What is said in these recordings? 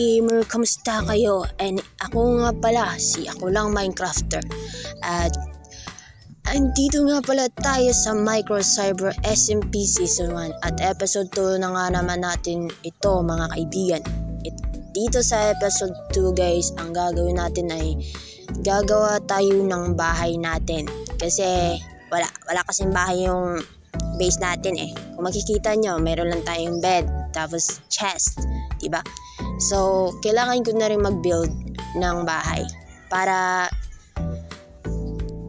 gamer, kamusta kayo? And ako nga pala, si ako lang Minecrafter. At andito nga pala tayo sa Micro Cyber SMP Season 1 at episode 2 na nga naman natin ito mga kaibigan. It, dito sa episode 2 guys, ang gagawin natin ay gagawa tayo ng bahay natin. Kasi wala, wala kasing bahay yung base natin eh. Kung makikita nyo, meron lang tayong bed, tapos chest, diba? So, kailangan ko na rin mag-build ng bahay para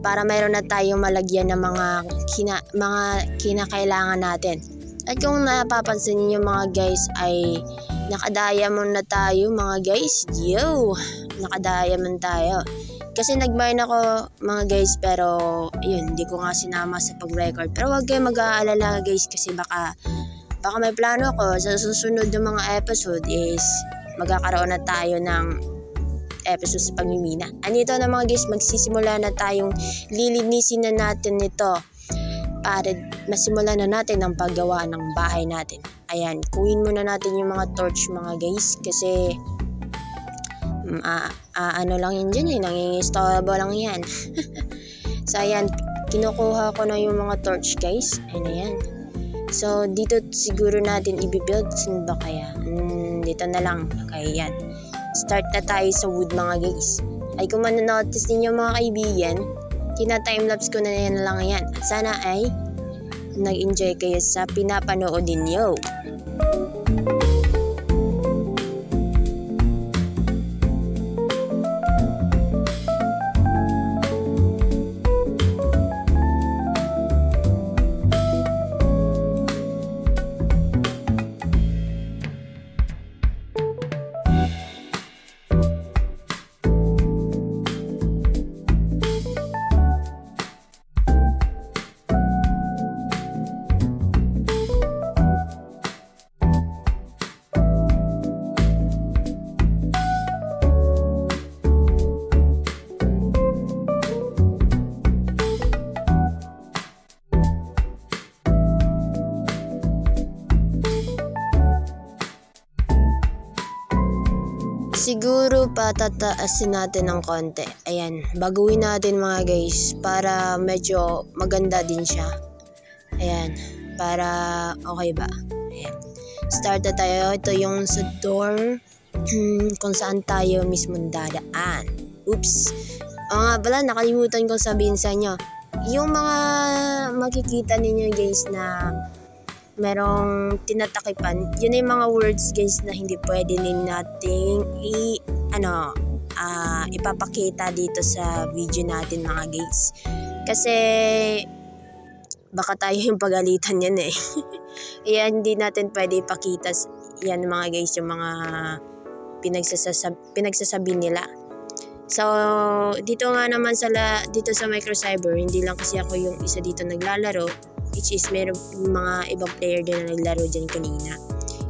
para mayroon na tayong malagyan ng mga kina, mga kinakailangan natin. At kung napapansin niyo mga guys ay nakadiamond na tayo mga guys. Yo, nakadiamond tayo. Kasi nag-mine ako mga guys pero yun, hindi ko nga sinama sa pag-record. Pero wag kayo mag-aalala guys kasi baka baka may plano ako sa susunod ng mga episode is magkakaroon na tayo ng episode sa pagmimina. Anito na mga guys, magsisimula na tayong lilinisin na natin nito para masimulan na natin ang paggawa ng bahay natin. Ayan, kuhin muna natin yung mga torch mga guys kasi ah, ano lang yun dyan eh, nangingistorbo lang yan. so ayan, kinukuha ko na yung mga torch guys. Ayan na yan. So, dito siguro natin i-build. Saan ba kaya? Hmm, dito na lang. Kaya yan. Start na tayo sa wood mga guys. Ay kung manonotice ninyo mga kaibigan, tina-timelapse ko na yan lang yan. At sana ay nag-enjoy kayo sa pinapanood ninyo. Siguro patataasin natin ng konti. Ayan, baguhin natin mga guys para medyo maganda din siya. Ayan, para okay ba? Ayan. Start na tayo. Ito yung sa door hmm, kung saan tayo mismo dadaan. Oops. O nga pala, nakalimutan kong sabihin sa inyo. Yung mga makikita ninyo guys na merong tinatakipan, yun yung mga words guys na hindi pwede din nating i ano ah, ipapakita dito sa video natin mga guys. Kasi baka tayo yung pagalitan yan eh. Kaya hindi natin pwede ipakita yan mga guys yung mga pinagsasasab pinagsasabi nila. So, dito nga naman sa la, dito sa Microcyber, hindi lang kasi ako yung isa dito naglalaro, which is meron mga ibang player din na naglaro dyan kanina.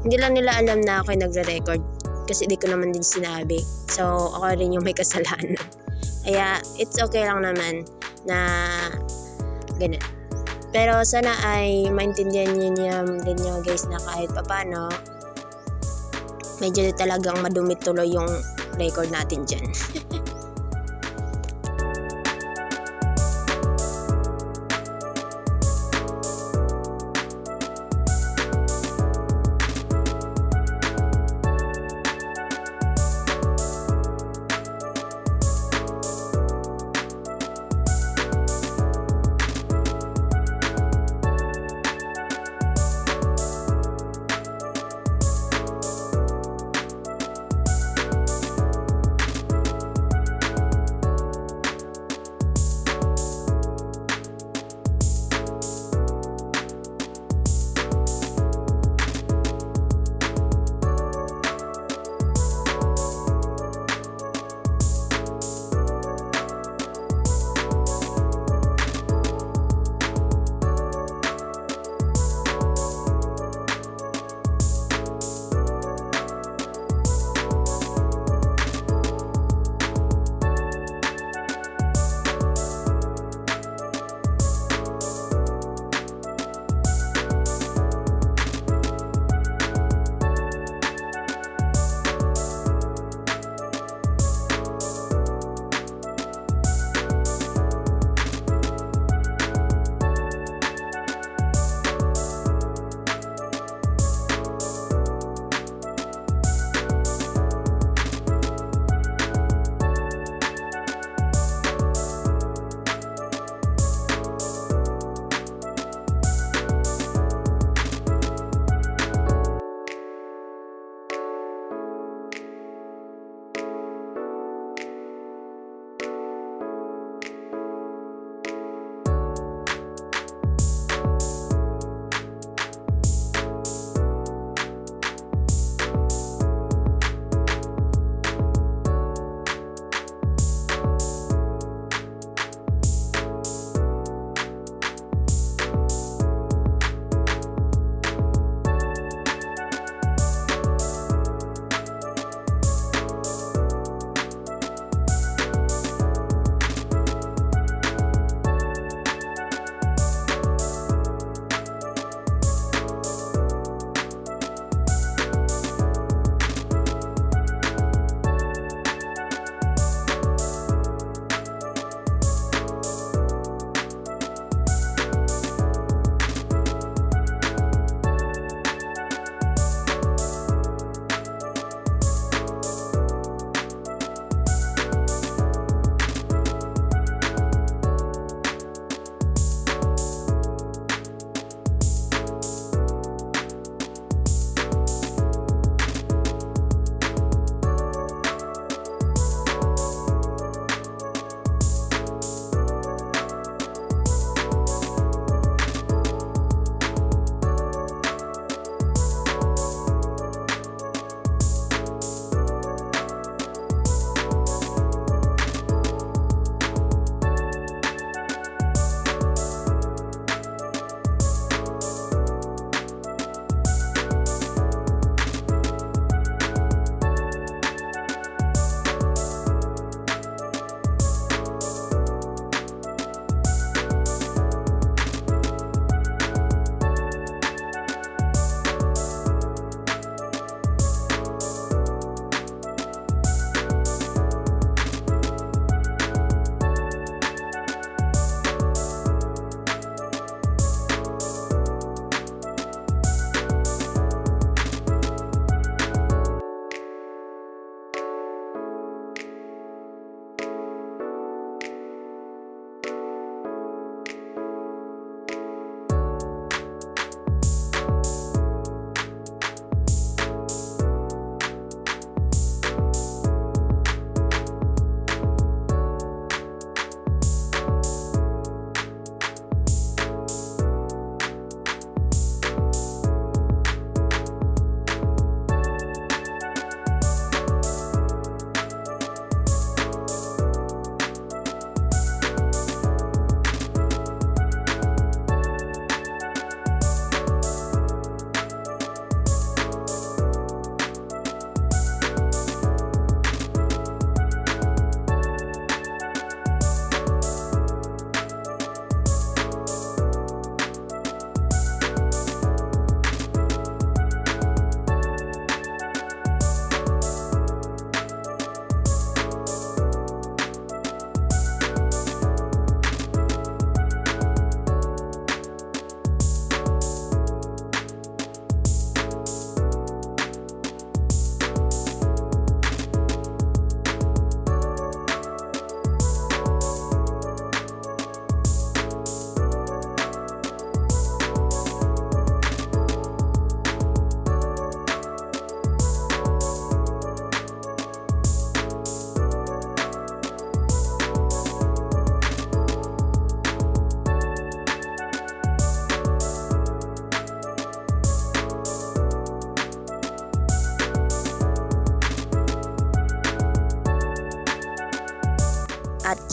Hindi lang nila alam na ako yung nagre-record kasi di ko naman din sinabi. So, ako rin yung may kasalanan. Kaya, it's okay lang naman na ganun. Pero sana ay maintindihan niyo niyo din nyo guys na kahit papano, medyo talagang madumi tuloy yung record natin dyan.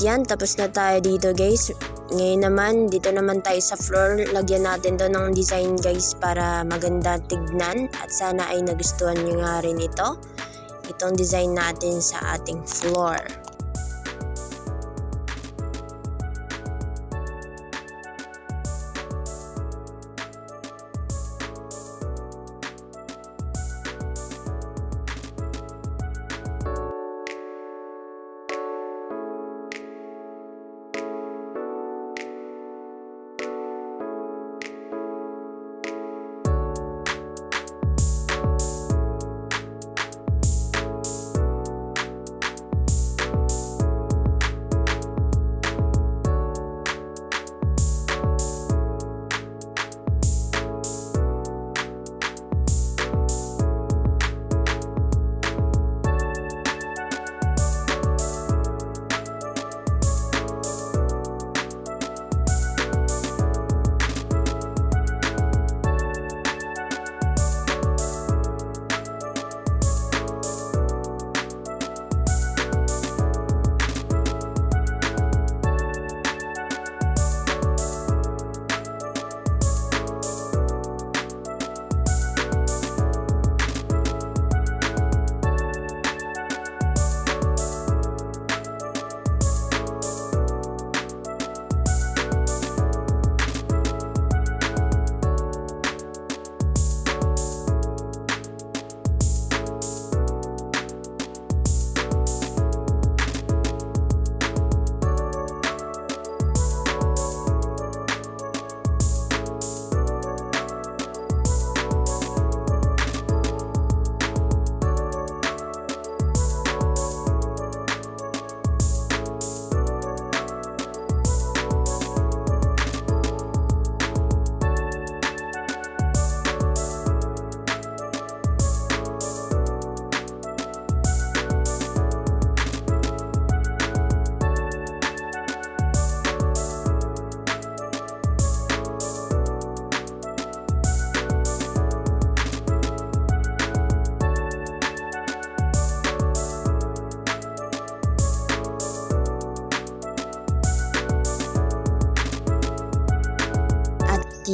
yan, tapos na tayo dito guys. Ngayon naman, dito naman tayo sa floor. Lagyan natin to ng design guys para maganda tignan. At sana ay nagustuhan nyo nga rin ito. Itong design natin sa ating floor.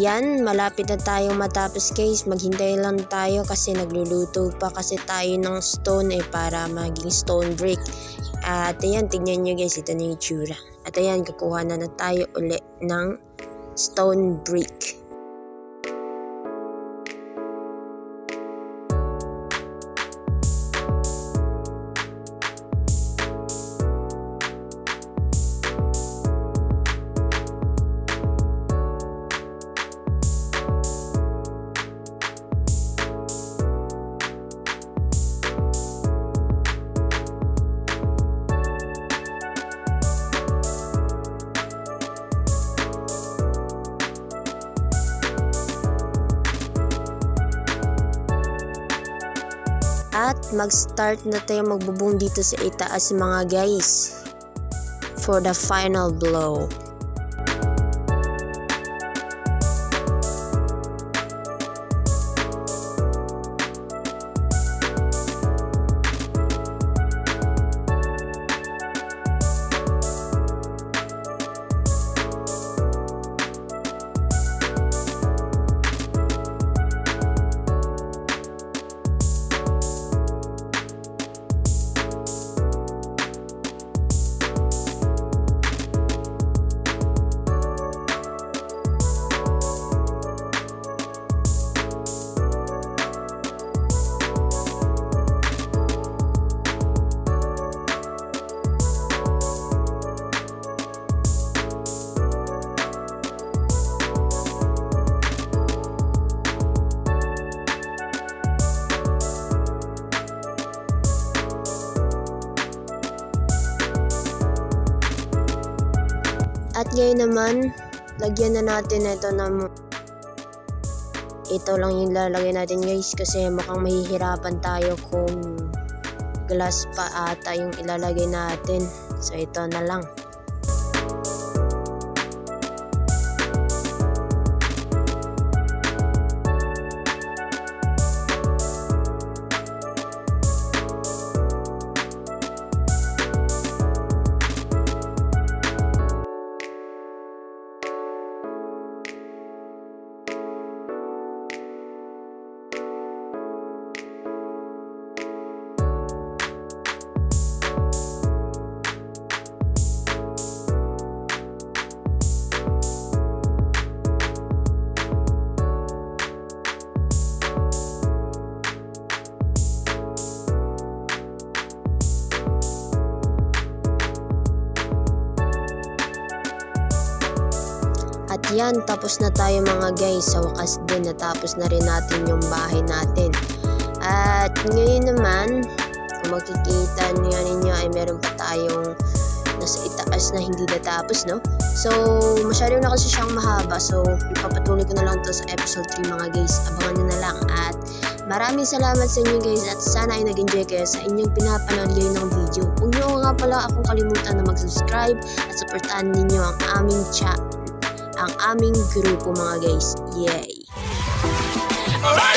At yan, malapit na tayong matapos guys. Maghintay lang tayo kasi nagluluto pa kasi tayo ng stone eh para maging stone brick. At ayan, tignan nyo guys, ito na yung itsura. At ayan, kakuha na na tayo uli ng stone brick. At mag-start na tayo magbubong dito sa itaas mga guys. For the final blow. Ngayon naman, lagyan na natin ito ng ito lang yung lalagay natin guys kasi mukhang mahihirapan tayo kung glass pa ata yung ilalagay natin. So ito na lang. Yan, tapos na tayo mga guys. Sa wakas din, natapos na rin natin yung bahay natin. At ngayon naman, kung makikita niyo ninyo ay meron pa tayong nasa itaas na hindi natapos, no? So, masyado na kasi siyang mahaba. So, ipapatuloy ko na lang to sa episode 3 mga guys. Abangan nyo na lang. At maraming salamat sa inyo guys. At sana ay nag-enjoy kayo sa inyong pinapanood ngayon ng video. Huwag nyo nga pala akong kalimutan na mag-subscribe at supportahan ninyo ang aming chat ang aming grupo mga guys. Yay! Alright!